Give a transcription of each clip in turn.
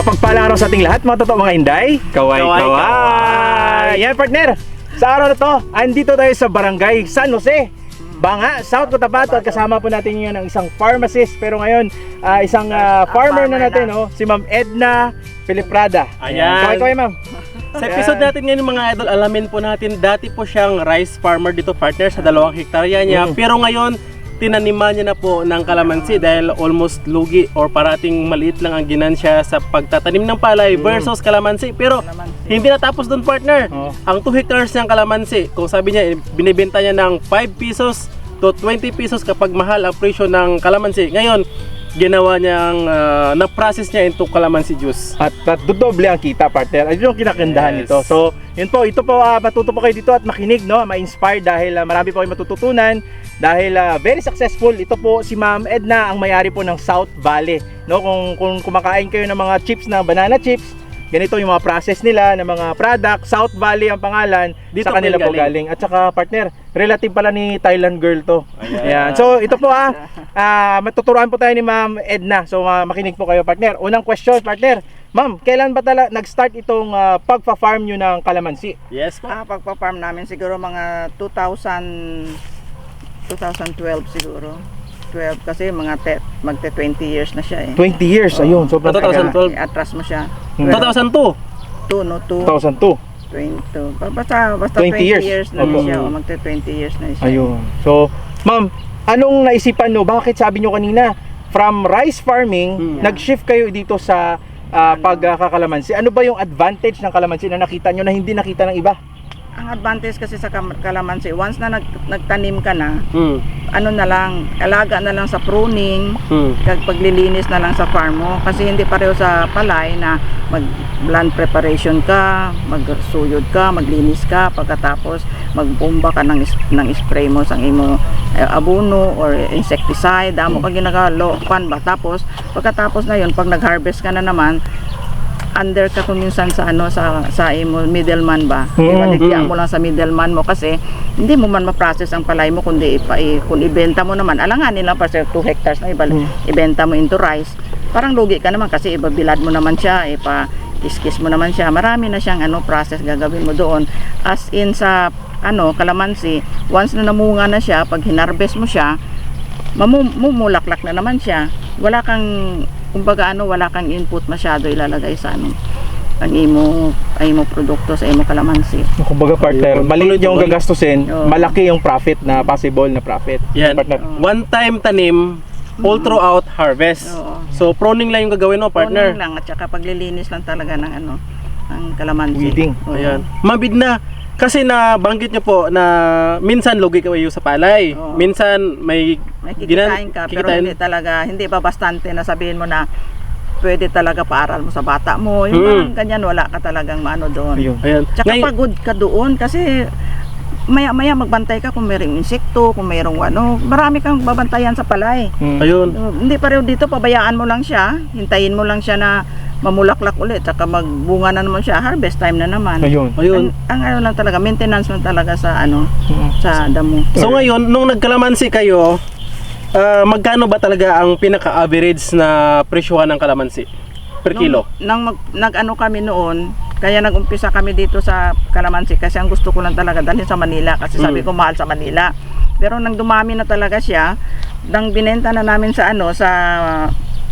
Mapagpalang araw sa ating lahat, mga totoo mga inday. Kaway, Kaway, kaway. kaway. Yan, partner. Sa araw na to, andito tayo sa barangay San Jose. Banga, South Cotabato at kasama po natin ngayon ang isang pharmacist pero ngayon ah, isang ah, farmer na natin no, si Ma'am Edna Filiprada. Ayan. Kaway, kaway, Ma'am. Sa episode natin ngayon mga idol, alamin po natin dati po siyang rice farmer dito partner sa dalawang hektarya niya. Mm. Pero ngayon, tinaniman niya na po ng kalamansi dahil almost lugi or parating maliit lang ang ginansya sa pagtatanim ng palay versus kalamansi. Pero hindi natapos doon partner. Ang 2 hectares niyang kalamansi, kung sabi niya, eh, binibenta niya ng 5 pesos to 20 pesos kapag mahal ang presyo ng kalamansi. Ngayon, ginawa niyang ah, na-process niya into kalamansi juice. At, at dodoble ang kita, partner. Ayun yung kinakandahan Yes. nito. So, yun po, ito po, uh, matuto po kayo dito at makinig, no? Ma-inspire dahil ah, marami po kayo matututunan. Dahil ah, very successful. Ito po si Ma'am Edna, ang may-ari po ng South Valley. No? Kung, kung kumakain kayo ng mga chips na banana chips, ganito yung mga process nila ng mga product. South Valley ang pangalan. Dito sa kanila po galing. galing. At saka partner, relative pala ni Thailand girl to. Ayan. Ayan. So ito po ah, ah matuturuan po tayo ni Ma'am Edna. So ah, makinig po kayo partner. Unang question partner. Ma'am, kailan ba tala nag-start itong ah, pagpa-farm nyo ng kalamansi? Yes po. Ah, pagpa-farm namin siguro mga 2000 2012 siguro. 12 kasi mga te, magte 20 years na siya eh. 20 years, Oo. ayun. Sobrang 2000. tagal. 2012. atras mo siya. Hmm. 2002. 2 no 2 2002. 20. Basta basta 20 20, years. years. na Opo. siya. O magte 20 years na siya. Ayun. So, ma'am, anong naisipan nyo? Bakit sabi nyo kanina, from rice farming, Hmm. nag-shift kayo dito sa ah, pagkakalamansi? Ano ba yung advantage ng kalamansi na nakita nyo na hindi nakita ng iba? Ang advantage kasi sa kalamansi, once na nag, nagtanim ka na, Hmm. ano na lang, alaga na lang sa pruning, kag paglilinis na lang sa farm mo. Kasi hindi pareho sa palay na mag land preparation ka, magsuyod ka, maglinis ka pagkatapos magbomba ka ng, ng spray mo sa imo eh, abono or insecticide. Amo ka ginagalo pan ba? Tapos pagkatapos na yun pag nag-harvest ka na naman under ka kung minsan sa ano sa sa imo middleman ba Mm, ibaligya mm. mo lang sa middleman mo kasi hindi mo man ma-process ang palay mo kundi ipa, i, kung ibenta mo naman alanganin lang para 2 hectares na ibalik Mm. ibenta mo into rice parang lugi ka naman kasi ibabilad mo naman siya ipa kiskis mo naman siya marami na siyang ano process gagawin mo doon as in sa ano kalamansi once na namunga na siya pag hinarvest mo siya mamumulaklak na naman siya wala kang kumbaga ano wala kang input masyado ilalagay sa ano ang imo ay imo produkto sa imo kalamansi Kumbaga partner, maliit yung gagastusin, Oo. malaki yung profit na possible na profit. Yan. Partner. One time tanim, all throughout harvest. Oo. So pruning lang yung gagawin mo, partner. Kunin lang at saka paglilinis lang talaga ng ano ng kalamansi Weeding. Oo. Ayan. Mabid na. Kasi na banggit niyo po na minsan lugi kayo sa palay. Oo. Minsan may May ginan- kikitain ka, pero kikitain. hindi talaga, hindi ba bastante na sabihin mo na pwede talaga paaral mo sa bata mo. Yung Mm. parang ganyan, wala ka talagang maano doon. Ayun. Ayan. Tsaka Ngayon- pagod ka doon kasi maya-maya magbantay ka kung mayroong insekto, kung mayroong ano, marami kang babantayan sa palay. Mm. Ayun. Hindi pareho dito, pabayaan mo lang siya, hintayin mo lang siya na mamulaklak ulit, tsaka magbunga na naman siya, harvest time na naman. Ayun. Ayun. Ang, ang ano lang talaga, maintenance lang talaga sa ano, Mm. sa damo. So ngayon, nung nagkalamansi kayo, ah, magkano ba talaga ang pinaka-average na presyohan ng kalamansi per kilo? Nung, nang mag, nag-ano kami noon, kaya nag-umpisa kami dito sa Kalamansi kasi ang gusto ko lang talaga dalhin sa Manila kasi sabi Mm. ko mahal sa Manila. Pero nang dumami na talaga siya, nang binenta na namin sa ano sa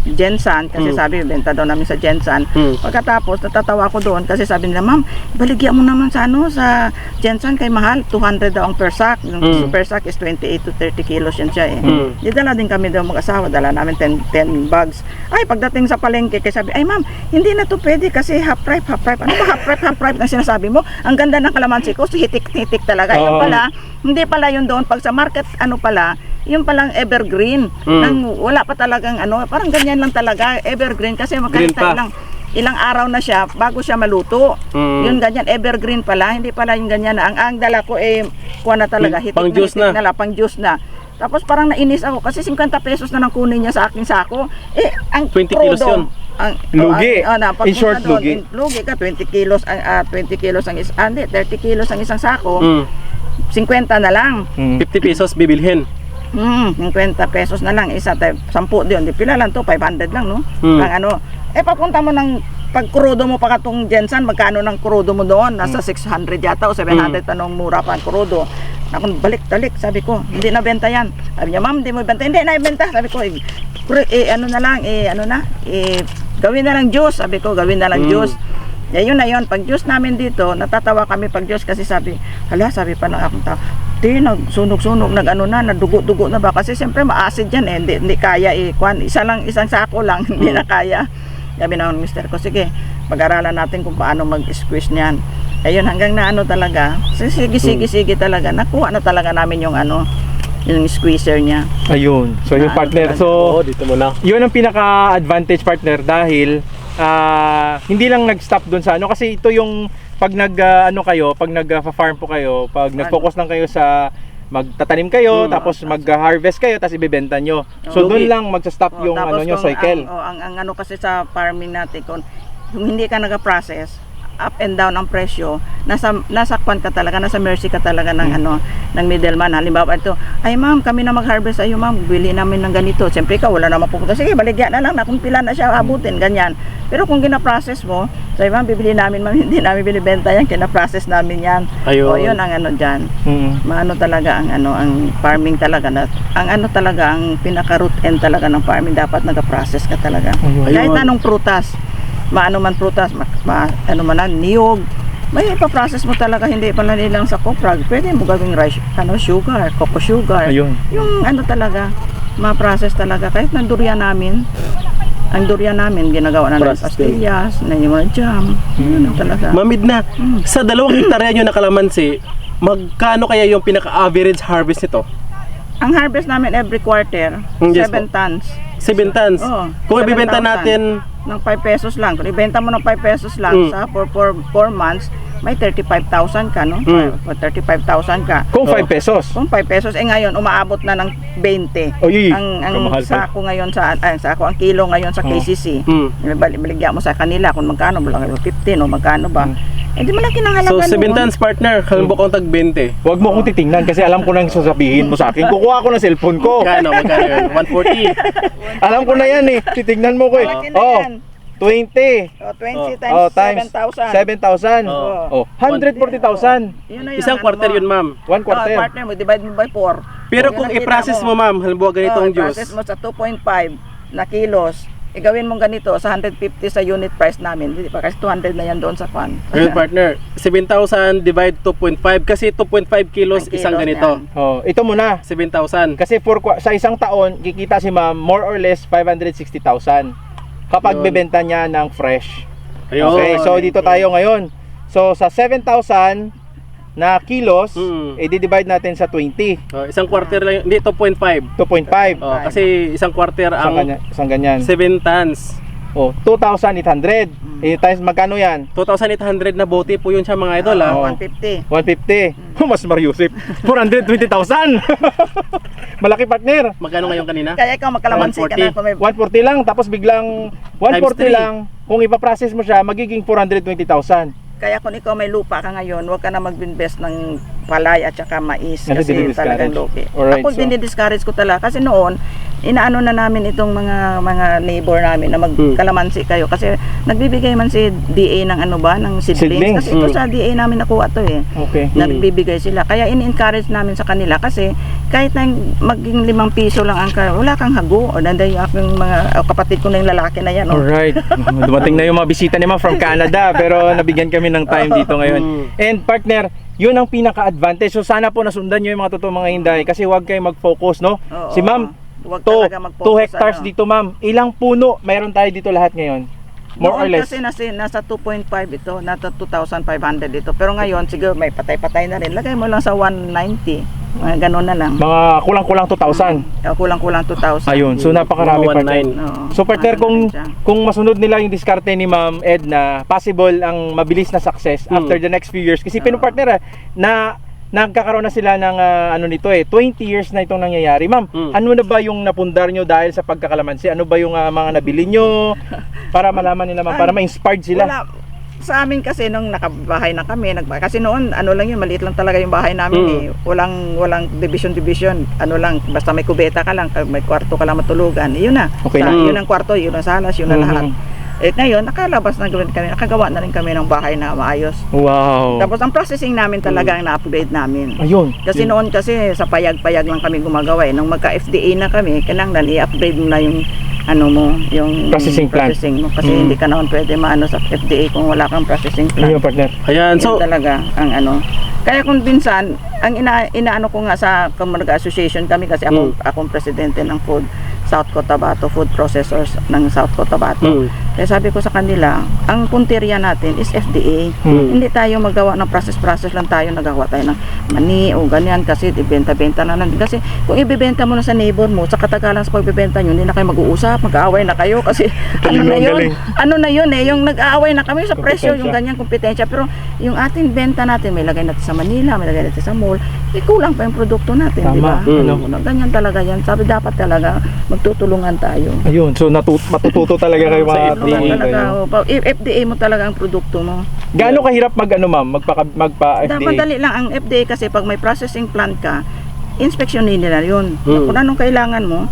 Jensan kasi Mm. sabi benta daw namin sa Jensan. Hmm. Pagkatapos natatawa ko doon kasi sabi nila, "Ma'am, baligyan mo naman sa ano sa Jensan kay mahal, 200 daw ang per sack. Yung Mm. per sack is 28 to 30 kilos yan siya eh." Mm. Di dala din kami daw mag-asawa, dala namin 10, 10 bags. Ay, pagdating sa palengke, kay sabi, ay ma'am, hindi na to pwede kasi half ripe, half ripe. Ano ba half ripe, half ripe na sinasabi mo? Ang ganda ng kalamansi ko, so hitik-hitik talaga. Yung Oo. pala, hindi pala yun doon. Pag sa market, ano pala, yung palang evergreen. Mm. Nang wala pa talagang ano, parang ganyan lang talaga, evergreen. Kasi pa. lang ilang araw na siya bago siya maluto. Mm. Yun ganyan, evergreen pala, hindi pala yung ganyan na. Ang, ang dala ko eh, kuha na talaga, hitik Pang na, juice hitik na. na, pang juice na. Tapos parang nainis ako kasi 50 pesos na nang kunin niya sa aking sako. Eh, ang 20 kilos crudo, yun. Ang, Lugi. Oh, ang, ah, na, In short, doon, lugi. in- lugi ka, 20 kilos, ang, ah, 20 kilos ang isang, ah, hindi, 30 kilos ang isang sako, Mm. 50 na lang. Mm. 50 pesos bibilhin. Hmm, 50 pesos na lang isa, tayo, 10 diyon, di pila lang to, 500 lang no. Hmm. Ang ano, eh papunta mo ng pag krudo mo pa katong Jensen, magkano ng krudo mo doon? Nasa 600 yata o 700 pa nung mura pa ang krudo. Ako, balik, balik, sabi ko, hindi na benta yan. Sabi niya, ma'am, hindi mo benta. Hindi na benta. Sabi ko, eh, eh, ano na lang, eh, ano na, eh, gawin na lang juice. Sabi ko, gawin na lang Mm. juice. Yeah, yun na yun. Pag juice namin dito, natatawa kami pag juice kasi sabi, hala, sabi pa ng akong tao, di, nagsunog-sunog, nag-ano na, nadugo-dugo na ba? Kasi siyempre ma-acid yan eh, hindi, hindi kaya eh. Kwan, isa lang, isang sako lang, hindi na kaya. Sabi na ng mister ko, sige, pag-aralan natin kung paano mag-squeeze niyan. Ayun, hanggang na ano talaga, sige, sige, sige talaga, nakuha na talaga namin yung ano, yung squeezer niya. Ayun. So yung partner, ano Oo, so dito muna. yun ang pinaka-advantage partner dahil ah, hindi lang nag-stop doon sa ano kasi ito yung pag nag ah, ano kayo, pag nag-farm po kayo, pag nag-focus lang kayo sa magtatanim kayo, Hmm. tapos mag-harvest kayo, tapos ibebenta nyo. So Oo. doon lang magsa-stop Oh, yung ano nyo cycle. Ang, oh, ang, ang ano kasi sa farming natin, kung, kung hindi ka nag-process, up and down ang presyo, nasa nasa kwan ka talaga, nasa mercy ka talaga ng Hmm. ano, ng middleman. Halimbawa ito, ay ma'am, kami na mag-harvest ayo ma'am, bili namin ng ganito. Siyempre ikaw wala na mapupunta. Sige, baligya na lang na kung pila na siya abutin, ganyan. Pero kung gina-process mo, sabi ma'am, bibili namin, ma'am, hindi namin binibenta yan, kina-process namin yan. Ayun. O, yun ang ano diyan Mm. maano talaga ang ano ang farming talaga na ang ano talaga ang pinaka root end talaga ng farming dapat nag-process ka talaga Ayun. kahit anong prutas maano man prutas ma, ma- ano man na niyog may ipa-process mo talaga hindi pa lang nilang sa coprag pwede mo gawing rice ano sugar cocoa sugar Ayun. yung ano talaga ma-process talaga kahit ng durian namin ang durian namin ginagawa na ng Process din. pastillas na yung mga jam yun ang talaga Mamid na. Mm. Sa dalawang hektarya nyo na kalamansi, magkano kaya yung pinaka-average harvest nito? Ang harvest namin every quarter Mm, yes 7 tons 7 tons. Oo, Kung ibibenta 7,000. natin, ng 5 pesos lang. Kung ibenta mo ng 5 pesos lang Mm. sa for 4 months, may 35,000 ka, no? Mm. For 35,000 ka. Kung 5 Oo. pesos. Kung 5 pesos, eh ngayon, umaabot na ng 20. Oy, ang ang kamahal sako ngayon sa ay, sako ang kilo ngayon sa Oo. KCC. mm, Balik baligya mo sa kanila kung magkano ba lang 15 o magkano ba. Eh di malaki ng so halaga 7 noon. tons partner, halimbawa kung tag 20. Huwag mo akong titingnan kasi alam ko nang sasabihin mo sa akin. Kukuha ko ng cellphone ko. Magkano, magkano yun? 140. Alam ko na yan eh. Titingnan mo ko eh. Malaki na Oh, yan. 20. Oh, 20 times, Oh, times 7,000. 7,000. Oo. Oh, 140,000. Yun na yun Isang ang quarter ano mo. yun ma'am. One Oh, quarter. partner mo, divide mo by 4. Pero kung i-process mo ma'am, halimbawa ganitong oh, juice. process mo sa 2.5 na kilos, igawin mong ganito sa 150 sa unit price namin. Hindi pa kasi 200 na yan doon sa kwan. Ayun partner, 7,000 divide 2.5 kasi 2.5 kilos Ang isang kilos ganito. yan. Oh, ito muna. 7,000. Kasi for sa isang taon, kikita si ma'am more or less 560,000 kapag Yun. bebenta niya ng fresh. Ayun. Okay, so dito tayo ngayon. So sa 7,000 na kilos, Mm. i-divide natin sa 20, Oh, isang quarter lang, yun. hindi 2.5. 2.5. Oh, kasi isang quarter Isang ang ganyan. Isang ganyan. 7 tons. Oh, 2,800. Mm. Eh, times magkano yan? 2,800 na bote po yun siya mga idol ah. Oo. 150. 150. Oh, mas Mariusip. 420,000. Malaki partner. Magkano ngayon kanina? Kaya ikaw magkalamansi ka na 140. kung may 140 lang tapos biglang 140 three. lang kung ipaprocess mo siya magiging 420,000 kaya kung ikaw may lupa ka ngayon, huwag ka na mag-invest ng palay at saka mais Ano, kasi dinidiscourage? talagang loki. Alright, Ako so- dinidiscourage ko talaga kasi noon inaano na namin itong mga mga neighbor namin na magkalamansi kayo kasi nagbibigay man si DA ng ano ba ng Seedlings, seedlings, kasi ito mm. sa DA namin nakuha to eh. okay na nagbibigay sila. Kaya in-encourage namin sa kanila kasi kahit na maging limang piso lang ang ka- wala kang hago o nanday aking mga o kapatid ko na yung lalaki na yan. Oh. Alright. Dumating na yung mga bisita ni ma'am from Canada pero nabigyan kami ng time dito ngayon. Mm. And partner, yun ang pinaka-advantage. So sana po nasundan nyo yung mga totoo mga hinday kasi huwag kayo mag-focus, no? Oo. si ma'am, Huwag to, talaga mag-focus, 2 hectares ano. dito ma'am. Ilang puno mayroon tayo dito lahat ngayon? More or Noon less. Kasi nasa, nasa 2.5 ito, nasa 2,500 ito. Pero ngayon, siguro may patay-patay na rin. Lagay mo lang sa 190. Mga ganun na lang. Mga kulang-kulang 2,000. Uh, kulang-kulang 2,000. Ayun, so napakarami. 19. Oo. So partner, kung rin kung masunod nila yung diskarte ni Ma'am Edna, possible ang mabilis na success Hmm. after the next few years. Kasi ah, na nagkakaroon na sila ng ah, ano nito eh, 20 years na itong nangyayari. Ma'am, Hmm. ano na ba yung napundar nyo dahil sa pagkakalamansi? Ano ba yung ah, mga nabili nyo para malaman nila ma'am, para ma-inspired sila? Wala. Sa amin kasi nung nakabahay na kami, nagba- kasi noon ano lang yun, maliit lang talaga yung bahay namin Mm. eh. Walang walang division division. Ano lang, basta may kubeta ka lang, may kwarto ka lang matulugan. Yun na. Okay Sa- na. Yun ang kwarto, yun ang salas, yun ang Mhm. lahat. Eh ngayon, nakalabas na rin kami, nakagawa na rin kami ng bahay na maayos. Wow. Tapos ang processing namin talaga ang na-upgrade namin. Ayun. Kasi noon kasi sa payag-payag lang kami gumagawa eh. Nung magka-FDA na kami, kailangan i-upgrade mo na yung ano mo, yung Processing plant. processing mo. Kasi Mm. hindi ka naman pwede maano sa FDA kung wala kang processing Ayun, plant. partner. Ayan, So, so, talaga ang ano. Kaya kung minsan, ang ina, inaano ko nga sa Kamarga Association kami kasi ako, Mm. akong presidente ng Food South Cotabato Food Processors ng South Cotabato. mm, Kaya sabi ko sa kanila, ang punteriya natin is FDA. Hmm. Hindi tayo magawa ng process-process lang tayo, nagawa tayo ng mani o ganyan kasi ibenta-benta na lang. Kasi kung ibebenta mo na sa neighbor mo, sa katagalan sa pagbebenta nyo, hindi na kayo mag-uusap, mag-aaway na kayo kasi ano na yun, galing. ano na yun eh, yung nag-aaway na kami sa presyo, yung ganyan kompetensya. Pero yung ating benta natin, may lagay natin sa Manila, may lagay natin sa mall, eh, kulang pa yung produkto natin, di ba? Mm. Ano, ganyan talaga yan. Sabi dapat talaga magtutulungan tayo. Ayun, so natut matututo talaga kayo mga FDA Tulungan talaga, kayo. oh. Pa- if FDA mo talaga ang produkto mo. Gaano kahirap mag ano ma'am, magpa magpa FDA? Madali lang ang FDA kasi pag may processing plant ka, inspeksyonin nila yun. Mm. Kung anong kailangan mo,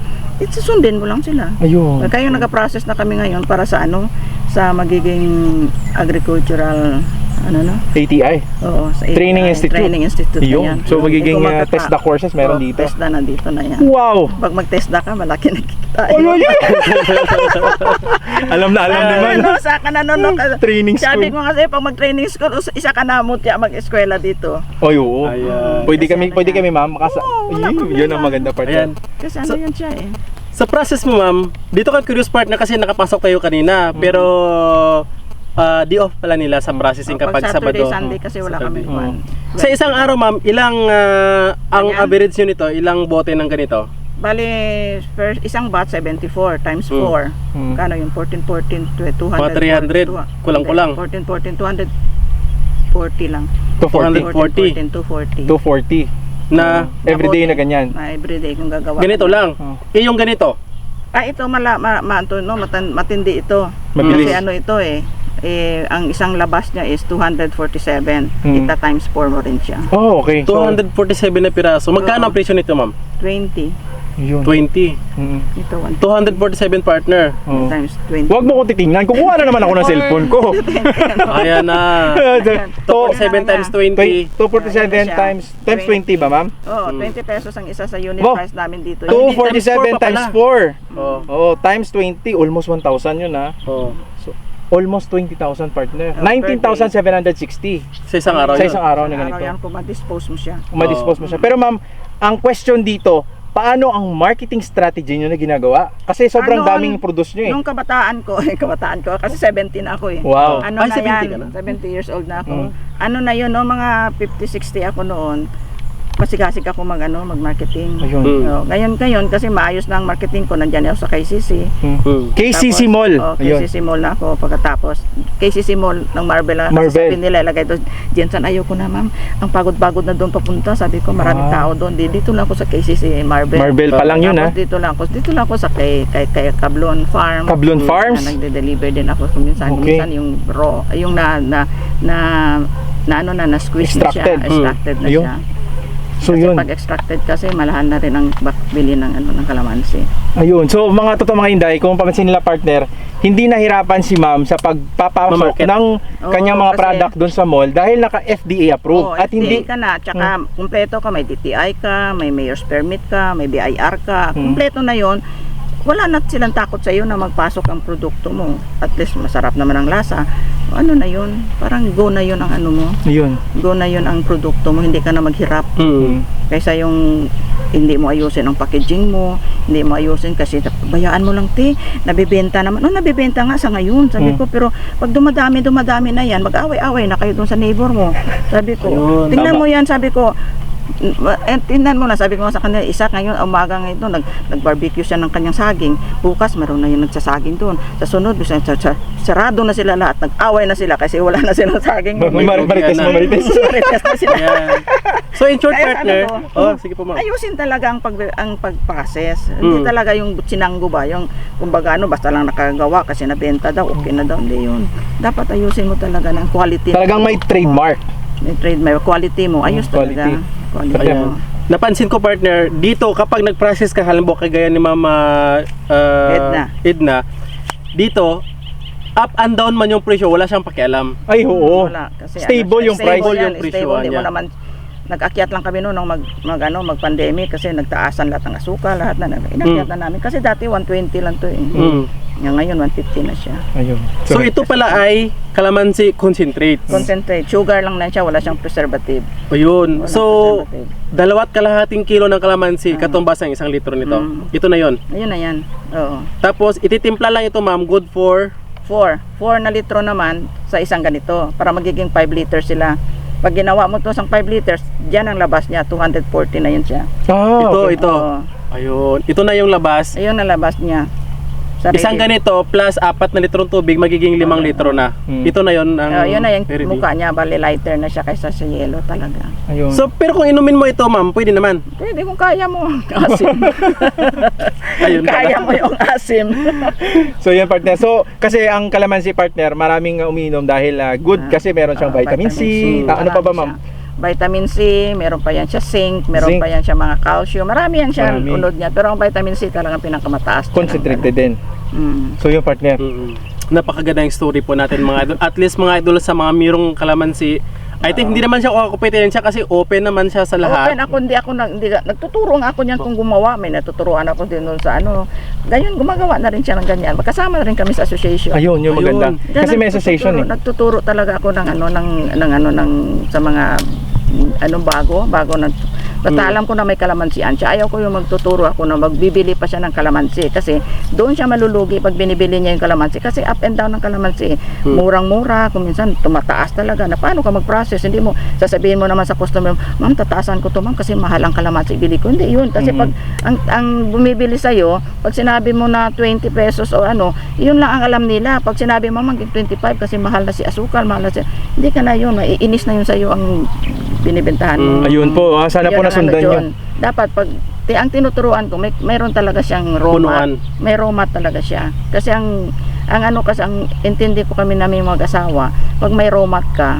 susundin mo lang sila. Ayun. Kaya nag-process na kami ngayon para sa ano, sa magiging agricultural ano no? ATI. Oo, sa Training ATI, Institute. Training Institute na Yun. yan. So, magiging, uh, magkaka- TESDA courses meron Oo, dito. TESDA na dito na yan. Wow. Pag mag-TESDA ka, malaki na ay, ay. alam na alam ni ma'am. Ano, sa ka na no, no, Training Sabi school. ko kasi pag mag-training school, isa ka na mutya mag-eskwela dito. Ay, oo. Ayan. Pwede Kasi kami, ano pwede yan? kami ma'am. Makasa Oo, wala Ayun, problema. yun ang maganda part. ayan. Kasi ano So- yan siya eh. Sa process mo, ma'am, dito ka curious partner kasi nakapasok tayo kanina, Mm. pero ah, di off pala nila sa processing Pag kapag Saturday, Sabado. Sunday kasi wala kami Saturday. kuwan. Sa isang araw, ma'am, ilang ah, ang Ganyan? average nyo nito? Ilang bote ng ganito? Bali, first, isang bat 74 times Mm. 4. Mm. Kano yung 14, 14, 200. Mga 300, kulang-kulang. 14, 14, 240 lang. 240. 240. 240. 240. Na Everyday na ganyan. Na everyday kung gagawa. ganito lang. Oh. Eh, yung ganito. Ah, ito mala, ma, ma, ito, no, matan, matindi ito. Mabilis. Kasi ano ito eh, eh, ang isang labas niya is 247. Mm. Kita times 4 mo rin siya. Oh, okay. So, 247 na piraso. Magkano ang presyo nito, ma'am? 20. Yun. 20. Mm. Ito, 1 247 partner. Oh. times 20. Huwag mo ko titingnan. Kukuha na naman ako ng cellphone ko. Ayan na. to, 247 times 20. 247 Ayan siya. times times 20 ba, ma'am? Oo, Mm. 20 pesos ang isa sa unit price namin dito. Two- 247 times four pa times pala. 4. Oh. Oh, times 20, almost 1,000 yun ha. Oh. Almost 20,000 partner. Oh, 19,760 Sa isang araw sa yun. isang araw na Araw ganito. yan kung ma-dispose mo siya. Kung ma-dispose mo siya. Pero ma'am, ang question dito, paano ang marketing strategy nyo na ginagawa? Kasi sobrang Ano, daming produce nyo eh. Nung kabataan ko, eh, kabataan ko, kasi 17 ako eh. Wow. Ano Ay, na 70 yan, ka na? 70 years old na ako. Mm. Ano na yun, no, mga 50-60 ako noon, masigasig ako mag, ano, mag-marketing. Ayun. Mm. So, ngayon, ngayon, kasi maayos na ang marketing ko, nandyan ako sa KCC. Hmm. Hmm. KCC Tapos, Mall. Oh, Ayun. KCC Mall na ako pagkatapos. KCC Mall ng Marvel. ah, Marvel. Sabi nila, ilagay doon. Jensen, ayoko na ma'am. Ang pagod-pagod na doon papunta. Sabi ko, maraming Ah. tao doon. Di, dito lang ako sa KCC Marvel. Marvel pa lang yun ha. Tapos dito lang ako. Dito lang ako sa kay, kay, kay Cablon Farm. Kablon Mm. Farms. Na nagde-deliver din ako kung minsan, Okay. minsan yung raw, yung na na na, na ano na na squeeze na Extracted. siya, Mm. extracted na Ayun. siya. So kasi yun. pag extracted kasi malahan na rin ang bak- bili ng ano ng kalamansi. Ayun. So mga totoo mga hinday, kung papansin nila partner, hindi nahirapan si ma'am sa pagpapasok ng kanyang Oo, mga kasi- product doon sa mall dahil naka FDA approved. Oo, at hindi ka na, tsaka kumpleto ka, may DTI ka, may mayor's permit ka, may BIR ka, Hmm. kumpleto na yon wala na silang takot sa iyo na magpasok ang produkto mo. At least masarap naman ang lasa. Ano na yun? Parang go na yun ang ano mo. yun. Go na yun ang produkto mo. Hindi ka na maghirap. Hmm. Kaysa yung hindi mo ayusin ang packaging mo, hindi mo ayusin kasi bayaan mo lang te, nabibenta naman. No, nabibenta nga sa ngayon, sabi Hmm. ko, pero pag dumadami, dumadami na yan, mag-away-away na kayo dun sa neighbor mo. Sabi ko, Ayun, tingnan tama. mo yan, sabi ko, eh, tingnan mo na, sabi ko sa kanila, isa ngayon, umaga ngayon doon, nag, nag-barbecue siya ng kanyang saging. Bukas, meron na yung nagsasaging doon. Sa sunod, bisa, sa, sa, sarado na sila lahat, nag-away na sila kasi wala na silang saging. Marites, marites. Marites na sila. So in short Kaya partner, sabi ko, oh, sige po ma'am. Ayusin talaga ang pag ang pag-process. Hindi Mm. talaga yung sinanggo ba, yung kumbaga ano basta lang nakagawa kasi nabenta daw, okay na daw hindi yun. Dapat ayusin mo talaga ng quality. ng Talagang may trademark. May trade may quality mo. Ayos Mm, talaga. Ayan. Napansin ko partner, dito kapag nag-process ka halimbawa kagaya ni Mama ah, Edna. Edna, dito up and down man yung presyo, wala siyang pakialam. Ay, oo. Wala. Kasi Stable ano, yung price. Stable yung yung presyo Stable, di mo niya. naman nag-akyat lang kami noon nung mag, mag ano mag pandemic kasi nagtaasan lahat ng asukal lahat na inakyat Mm. na namin kasi dati 120 lang to eh Mm. Nga ngayon 150 na siya Ayun. So ito pala ay calamansi concentrate. concentrate sugar lang na siya wala siyang preservative Ayun. Walang So, preservative. dalawat kalahating kilo ng kalamansi, Ah. katumbas ang isang litro nito. Mm. Ito na yon. ayun na yan oo Tapos, ititimpla lang ito ma'am, good for 4 4 na litro naman sa isang ganito para magiging 5 liters sila pag ginawa mo to sang 5 liters diyan ang labas niya 240 na yun siya Ah, ito, okay. ito. Oo. Ayun. Ito na yung labas. ayun ang labas niya Sarili. Isang ganito plus apat na litrong tubig magiging limang litro na. Mm. Ito na yon ang Oh, yun na yung ready. mukha niya, bali lighter na siya kaysa sa yellow talaga. Ayun. So, pero kung inumin mo ito ma'am, pwede naman. Pwede kung kaya mo ang asim. Ayun pala. kaya mo yung asim. So yan partner. So kasi ang calamansi partner, maraming uh, umiinom dahil uh, good kasi meron siyang Ah, vitamin, C. Ah, ano Marami pa ba ma'am? siya. Vitamin C, meron pa yan siya zinc, meron Zinc. pa yan siya mga calcium. Marami yan siya Marami. unod niya. Pero ang vitamin C talagang pinakamataas. Concentrated din. Mm. So yun partner. Mm. Napakaganda yung story po natin mga idol. At least mga idol sa mga mirong kalamansi, I think hindi naman siya kompetensya kasi open naman siya sa lahat. Open ako, hindi ako nag, hindi, nagtuturo nga ako niyan kung gumawa. May natuturuan ako din doon sa ano. Ganyan, gumagawa na rin siya ng ganyan. Magkasama na rin kami sa association. Ayun, yung Ayun. maganda. Kasi may association eh. Nagtuturo talaga ako ng ano ng ng ano ng sa mga anong bago, bago nag Basta Mm. alam ko na may kalamansian siya. Ayaw ko yung magtuturo ako na magbibili pa siya ng kalamansi kasi doon siya malulugi pag binibili niya yung kalamansi kasi up and down ng kalamansi. Mm. Murang-mura, kung minsan tumataas talaga na paano ka mag-process. Hindi mo sasabihin mo naman sa customer, "Ma'am, tataasan ko to, ma'am, kasi mahal ang kalamansi bili ko." Hindi 'yun kasi Mhm. pag ang ang bumibili sa pag sinabi mo na 20 pesos o ano, yun lang ang alam nila. Pag sinabi mo maging 25 kasi mahal na si asukal, mahal na si... Hindi ka na yun, maiinis na yun sa iyo ang binibentahan mo. Mm. Ayun po, ah, sana po nasundan ano dyan. Dapat pag ti, ang tinuturuan ko, may mayroon talaga siyang roma. Punuan. May roma talaga siya. Kasi ang ang ano kasi ang intindi ko kami namin mag-asawa, pag may romat ka,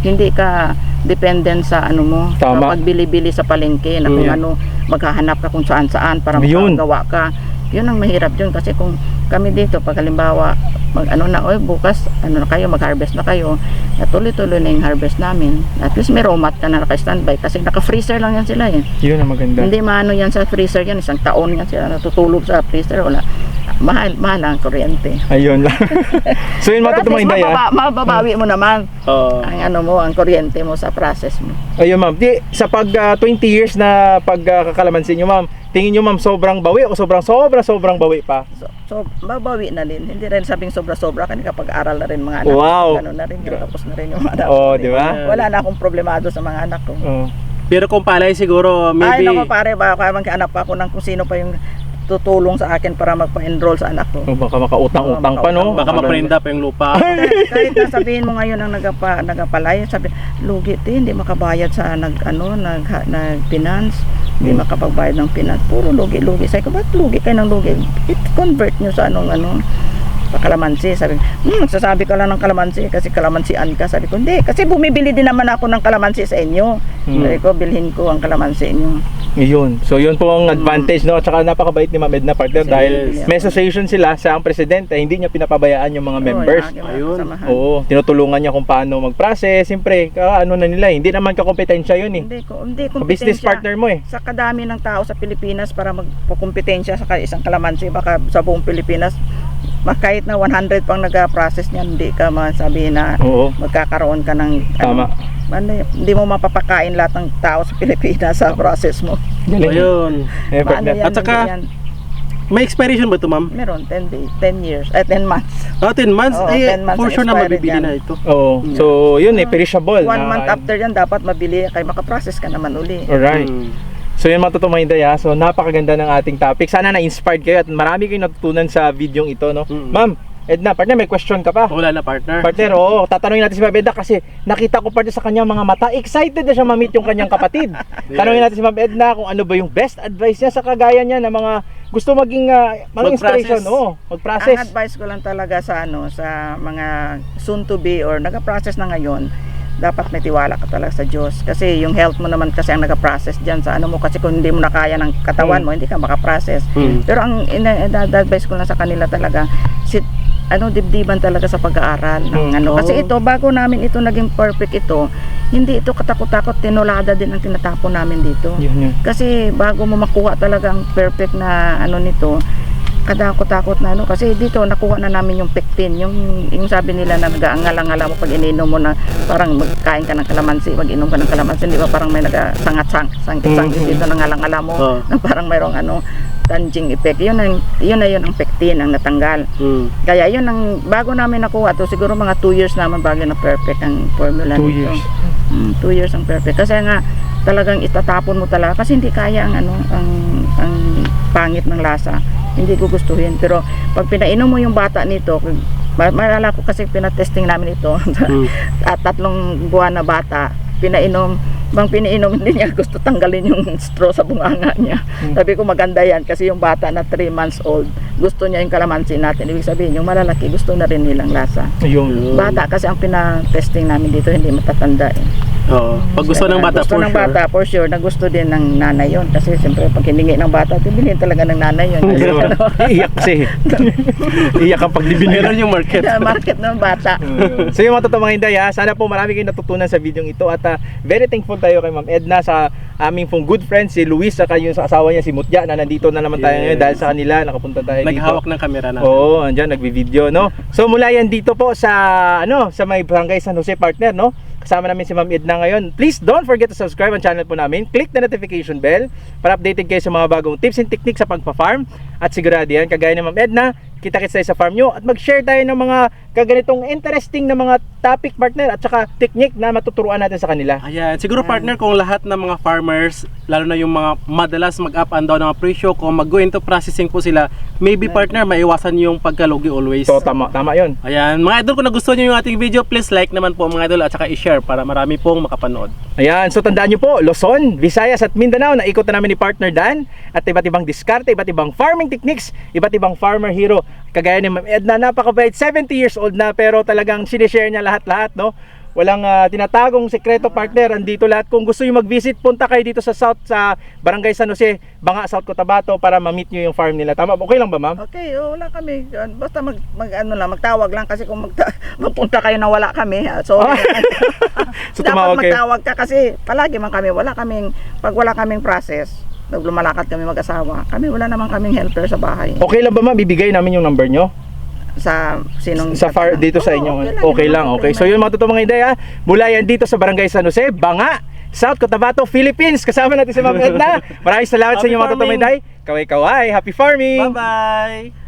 hindi ka dependent sa ano mo, Tama. kapag bili-bili sa palengke na kung Mm. ano, maghahanap ka kung saan-saan para Yun. makagawa ka. Yun ang mahirap yun kasi kung kami dito pag halimbawa mag ano na oy bukas ano na kayo mag-harvest na kayo na tuloy-tuloy na yung harvest namin. At least may raw mat ka na naka-standby kasi naka-freezer lang yan sila eh. Yun ang maganda. hindi maano yan sa freezer yan isang taon yan sila natutulog sa freezer wala mahal mahal ang kuryente Ayun lang. so yun matutumang inday ah. mababa- mababawi mo naman Oo. ang ano mo ang kuryente mo sa process mo Ayun ma'am. Di, sa pag ah, 20 years na pagkakalamansin nyo ma'am, tingin nyo ma'am sobrang bawi o sobrang sobra sobrang bawi pa? so, so babawi na din hindi rin sabing sobra-sobra kasi kapag aral na rin mga anak Wow. ganun na rin tapos na rin yung mga anak Oh, di ba? wala na akong problemado sa mga anak ko Oh. Pero kung palay siguro, Ay, maybe... naku pare, baka maghanap pa ako ng kung sino pa yung tutulong sa akin para magpa-enroll sa anak ko. Oh, baka makautang-utang pa no? Baka maprenda pa yung lupa. kahit, kahit na sabihin mo ngayon ang nagapa, nagapalay, sabi, lugi ti, hindi makabayad sa nag, ano, nag, nag finance, hindi Hmm. makapagbayad ng finance, puro lugi, lugi. Sabi ko, ba't lugi kayo ng lugi? I-convert nyo sa anong, ano, sa kalamansi. Sabi, hmm, nagsasabi ka lang ng kalamansi kasi kalamansian ka. Sabi ko, hindi, kasi bumibili din naman ako ng kalamansi sa inyo. Hmm. Sabi ko, bilhin ko ang kalamansi inyo. Yun. So yun po ang advantage no. At saka napakabait ni Ma'am Edna partner Yes. dahil may association sila sa ang presidente, hindi niya pinapabayaan yung mga members. Yung aking mga Ayun. kasamahan. Oo, tinutulungan niya kung paano mag-process. Siyempre, ka, ano na nila, hindi naman kakompetensya yun eh. Hindi ko, hindi Business kompetensya. partner mo eh. Sa kadami ng tao sa Pilipinas para magpakompetensya sa ka- isang kalamansi, baka sa buong Pilipinas, kahit na 100 pang nag-process niyan, hindi ka masabi na Oo. magkakaroon ka ng Tama. ano, hindi mo mapapakain lahat ng tao sa Pilipinas sa process mo. Galing. Ayun. Eh, Paano yan? At saka- Hindi yan. May expiration ba ito, ma'am? Meron 10 days, 10 years, eh 10 months. Oh, 10 months? Oo, Ay, 10 months for sure na expired mabibili yan. na ito. Oo. So, yun eh, perishable. One na- month after yan, dapat mabili, kaya makaprocess ka naman uli. Alright. Mm. So yun matutumay daya. So napakaganda ng ating topic. Sana na-inspired kayo at marami kayong natutunan sa video ito, no? Mm. Ma'am, Edna, partner, may question ka pa? Wala na, partner. Partner, oo, tatanungin natin si Ma'am Edna kasi nakita ko partner sa kanyang mga mata, excited na siya ma-meet yung kanyang kapatid. Tanungin natin si Ma'am Edna kung ano ba yung best advice niya sa kagaya niya na mga gusto maging ah, mga inspiration, oo, Ang mag-process. advice ko lang talaga sa ano sa mga soon to be or nag-process na ngayon, dapat may tiwala ka talaga sa Diyos. Kasi yung health mo naman kasi ang nag-process diyan sa ano mo kasi kung hindi mo na kaya ng katawan Hmm. mo, hindi ka makaprocess. Mm. Pero ang ina- ina- advice ko lang sa kanila talaga, sit ano dibdiban talaga sa pag-aaral ng Mm. ano kasi ito bago namin ito naging perfect ito hindi ito katakot-takot tinulada din ang tinatapon namin dito Yun yun. kasi bago mo makuha talagang perfect na ano nito kadakot-takot na ano kasi dito nakuha na namin yung pectin yung yung sabi nila na nag-aangala-ngala mo pag ininom mo na parang magkain ka ng kalamansi mag-inom ka ng kalamansi di ba parang may nagasangat-sang sangkit-sangkit Mhm. dito nangalang-ngala mo Oo. na parang mayroong ano tanging effect yun ang yun na yun ang pectin ang natanggal Mm. kaya yun ang bago namin nakuha to siguro mga 2 years naman bago na perfect ang formula Two nito. years. Mm, two years ang perfect. Kasi nga talagang itatapon mo talaga kasi hindi kaya ang ano ang ang pangit ng lasa. Hindi gugustuhin. Pero pag pinainom mo yung bata nito, ma- maalala ko kasi pinatesting namin ito Mm. at tatlong buwan na bata pinainom bang pinainom hindi niya gusto tanggalin yung straw sa bunganga niya Hmm. sabi ko maganda yan kasi yung bata na 3 months old gusto niya yung kalamansi natin ibig sabihin yung malalaki gusto na rin nilang lasa Ayun. bata kasi ang pinatesting namin dito hindi matatanda eh. Oo. Pag gusto ng bata gusto for ng sure. bata for sure na gusto din ng nanay yon kasi siyempre pag hiningi ng bata tibilhin talaga ng nanay yon kasi ano, Iiyak kasi. Iiyak ang paglibinero. Meron yung market. market ng bata so yung mga totoo mga hinday ha, sana po marami kayong natutunan sa video ito at ah, very thankful tayo kay Ma'am Edna sa aming pong good friend si Luis saka yung sa asawa niya si Mutya na nandito na naman tayo Yes. ngayon dahil sa kanila nakapunta tayo dito. Naghawak ng camera natin. Oo, andyan nagvi-video no. So mula yan dito po sa ano, sa may Barangay San Jose partner no. Kasama namin si Ma'am Edna ngayon. Please don't forget to subscribe ang channel po namin. Click the notification bell para updated kayo sa mga bagong tips and techniques sa pagpa-farm. At sigurado yan, kagaya ni Ma'am Edna, kita-kits tayo sa farm nyo at mag-share tayo ng mga kaganitong interesting na mga topic partner at saka technique na matuturuan natin sa kanila. Ayan, siguro partner kung lahat ng mga farmers, lalo na yung mga madalas mag-up and down ng presyo, kung mag-go into processing po sila, maybe partner, maiwasan yung pagkalugi always. So tama, tama 'yon. Ayan, mga idol, kung nagustuhan nyo yung ating video, please like naman po mga idol at saka i-share para marami pong makapanood. Ayan, so tandaan nyo po, Luzon, Visayas at Mindanao, naikot na namin ni Partner Dan at iba't ibang diskarte, iba't ibang farming techniques, iba't ibang farmer hero. Kagaya ni Ma'am Edna, napakabait, 70 years old na pero talagang sinishare niya lahat-lahat, no? Walang ah, tinatagong sekreto partner, andito lahat. Kung gusto nyo mag-visit, punta kayo dito sa South, sa Barangay San Jose, Banga, South Cotabato para ma-meet nyo yung farm nila. Tama, okay lang ba ma'am? Okay, oh, wala kami. Basta mag, mag ano lang, magtawag lang kasi kung magta, magpunta kayo na wala kami. ah, So, Ah. So, tumawag dapat kayo. magtawag ka kasi palagi man kami, wala kaming, pag wala kaming process, nag lumalakad kami mag-asawa, kami wala naman kaming helper sa bahay. Okay lang ba ma'am, bibigay namin yung number nyo? Sa sinong sa far dito sa inyo. okay Okay lang, lang, walang okay. So yun mga totoong mga ideya, mula yan dito sa Barangay San Jose, Banga, South Cotabato, Philippines. Kasama natin si Ma'am Edna. Maraming salamat sa Happy inyo mga totoong mga ideya. Kaway-kaway, happy farming! Bye-bye!